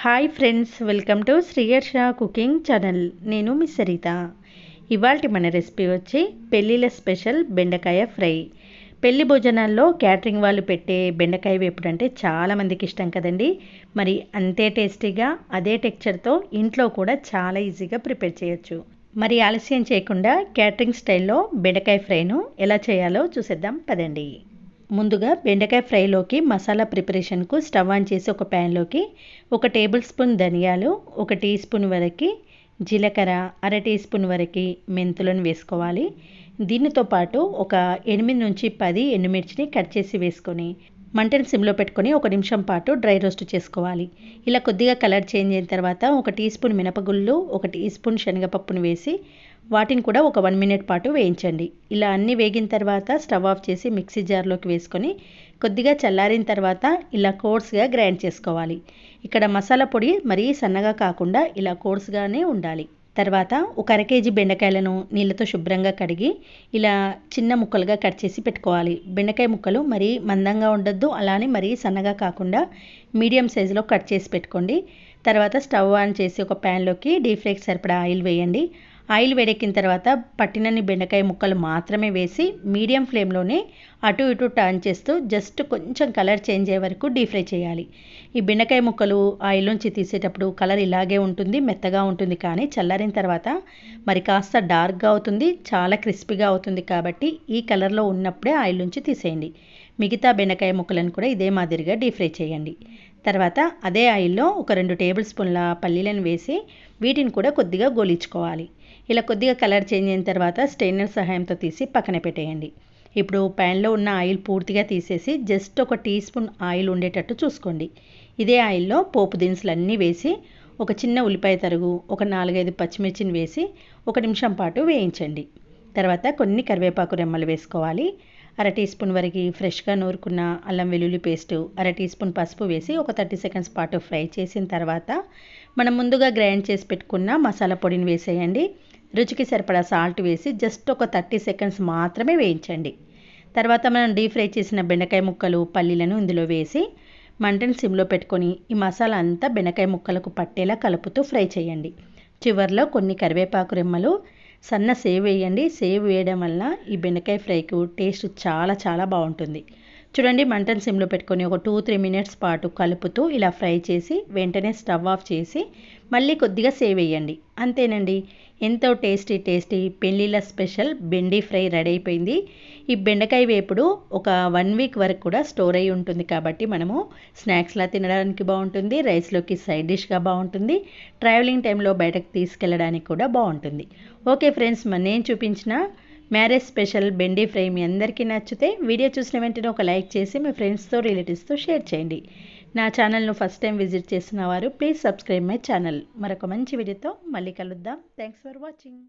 Hi friends welcome to Sriyarsha cooking channel నేను మీ సరిత. ఇవాళ మన రెసిపీ వచ్చి పెళ్ళిళ్ళ స్పెషల్ బెండకాయ ఫ్రై. పెళ్ళి భోజనాల్లో క్యాటరింగ్ వాళ్ళు పెట్టే బెండకాయ వేపుడు అంటే చాలామందికి ఇష్టం కదండి. మరి అంతే టేస్టీగా అదే టెక్చర్తో ఇంట్లో కూడా చాలా ఈజీగా ప్రిపేర్ చేయొచ్చు. మరి ఆలస్యం చేయకుండా క్యాటరింగ్ స్టైల్లో బెండకాయ ఫ్రైను ఎలా చేయాలో చూసేద్దాం పదండి. ముందుగా బెండకాయ ఫ్రైలోకి మసాలా ప్రిపరేషన్కు స్టవ్ ఆన్ చేసి ఒక ప్యాన్లోకి ఒక టేబుల్ స్పూన్ ధనియాలు ఒక టీ స్పూన్ వరకు జీలకర్ర అర టీ స్పూన్ వరకు మెంతులను వేసుకోవాలి. దీనితో పాటు ఒక ఎనిమిది నుంచి పది ఎండుమిర్చిని కట్ చేసి వేసుకొని మంటను సిమ్లో పెట్టుకొని ఒక నిమిషం పాటు డ్రై రోస్ట్ చేసుకోవాలి. ఇలా కొద్దిగా కలర్ చేంజ్ అయిన తర్వాత ఒక టీ స్పూన్ మినపగుళ్ళు ఒక టీ స్పూన్ శనగపప్పును వేసి వాటిని కూడా ఒక వన్ మినిట్ పాటు వేయించండి. ఇలా అన్నీ వేగిన తర్వాత స్టవ్ ఆఫ్ చేసి మిక్సీ జార్లోకి వేసుకొని కొద్దిగా చల్లారిన తర్వాత ఇలా కోర్స్గా గ్రైండ్ చేసుకోవాలి. ఇక్కడ మసాలా పొడి మరీ సన్నగా కాకుండా ఇలా కోర్స్గానే ఉండాలి. తర్వాత ఒక అర కేజీ బెండకాయలను నీళ్ళతో శుభ్రంగా కడిగి ఇలా చిన్న ముక్కలుగా కట్ చేసి పెట్టుకోవాలి. బెండకాయ ముక్కలు మరీ మందంగా ఉండొద్దు అలానే మరీ సన్నగా కాకుండా మీడియం సైజులో కట్ చేసి పెట్టుకోండి. తర్వాత స్టవ్ ఆన్ చేసి ఒక ప్యాన్లోకి డీప్ ఫ్రైకి సరిపడా ఆయిల్ వేయండి. ఆయిల్ వేడెక్కిన తర్వాత పట్టినన్ని బెండకాయ ముక్కలు మాత్రమే వేసి మీడియం ఫ్లేమ్లోనే అటు ఇటు టర్న్ చేస్తూ జస్ట్ కొంచెం కలర్ చేంజ్ అయ్యే వరకు డీప్ ఫ్రై చేయాలి. ఈ బెండకాయ ముక్కలు ఆయిల్ నుంచి తీసేటప్పుడు కలర్ ఇలాగే ఉంటుంది మెత్తగా ఉంటుంది కానీ చల్లారిన తర్వాత మరి కాస్త డార్క్గా అవుతుంది చాలా క్రిస్పీగా అవుతుంది కాబట్టి ఈ కలర్లో ఉన్నప్పుడే ఆయిల్ నుంచి తీసేయండి. మిగతా బెండకాయ ముక్కలను కూడా ఇదే మాదిరిగా డీప్ ఫ్రై చేయండి. తర్వాత అదే ఆయిల్లో ఒక రెండు టేబుల్ స్పూన్ల పల్లీలను వేసి వీటిని కూడా కొద్దిగా గోలించుకోవాలి. ఇలా కొద్దిగా కలర్ చేంజ్ అయిన తర్వాత స్టెయినర్ సహాయంతో తీసి పక్కన పెట్టేయండి. ఇప్పుడు ప్యాన్లో ఉన్న ఆయిల్ పూర్తిగా తీసేసి జస్ట్ ఒక టీ స్పూన్ ఆయిల్ ఉండేటట్టు చూసుకోండి. ఇదే ఆయిల్లో పోపు దినుసులు అన్నీ వేసి ఒక చిన్న ఉల్లిపాయ తరుగు ఒక నాలుగైదు పచ్చిమిర్చిని వేసి ఒక నిమిషం పాటు వేయించండి. తర్వాత కొన్ని కరివేపాకు రెమ్మలు వేసుకోవాలి. అర టీ స్పూన్ వరకు ఫ్రెష్గా నూరుకున్న అల్లం వెల్లుల్లి పేస్టు అర టీ స్పూన్ పసుపు వేసి ఒక థర్టీ సెకండ్స్ పాటు ఫ్రై చేసిన తర్వాత మనం ముందుగా గ్రైండ్ చేసి పెట్టుకున్న మసాలా పొడిని వేసేయండి. రుచికి సరిపడా సాల్ట్ వేసి జస్ట్ ఒక థర్టీ సెకండ్స్ మాత్రమే వేయించండి. తర్వాత మనం డీప్ ఫ్రై చేసిన బెండకాయ ముక్కలు పల్లీలను ఇందులో వేసి మంటను సిమ్లో పెట్టుకొని ఈ మసాలా అంతా బెండకాయ ముక్కలకు పట్టేలా కలుపుతూ ఫ్రై చేయండి. చివరిలో కొన్ని కరివేపాకు రెమ్మలు సన్న సేవ్ వేయండి. సేవ్ వేయడం వల్ల ఈ బెండకాయ ఫ్రైకు టేస్ట్ చాలా చాలా బాగుంటుంది. చూడండి మంటను సిమ్లో పెట్టుకొని ఒక టూ త్రీ మినిట్స్ పాటు కలుపుతూ ఇలా ఫ్రై చేసి వెంటనే స్టవ్ ఆఫ్ చేసి మళ్ళీ కొద్దిగా సేవ్ వేయండి అంతేనండి. ఎంతో టేస్టీ టేస్టీ పెళ్ళిళ్ళ స్పెషల్ బెండి ఫ్రై రెడీ అయిపోయింది. ఈ బెండకాయ వేపుడు ఒక వన్ వీక్ వరకు కూడా స్టోర్ అయి ఉంటుంది కాబట్టి మనము స్నాక్స్లా తినడానికి బాగుంటుంది రైస్లోకి సైడ్ డిష్గా బాగుంటుంది ట్రావెలింగ్ టైంలో బయటకు తీసుకెళ్ళడానికి కూడా బాగుంటుంది. ఓకే ఫ్రెండ్స్ నేను చూపించిన మ్యారేజ్ స్పెషల్ బెండి ఫ్రై మీ అందరికీ నచ్చితే వీడియో చూసిన వెంటనే ఒక లైక్ చేసి మీ ఫ్రెండ్స్తో రిలేటివ్స్తో షేర్ చేయండి. నా ఛానల్ను ఫస్ట్ టైం విజిట్ చేసిన వారు ప్లీజ్ సబ్స్క్రైబ్ మై ఛానల్. మరొక మంచి వీడియోతో మళ్ళీ కలుద్దాం. Thanks for watching.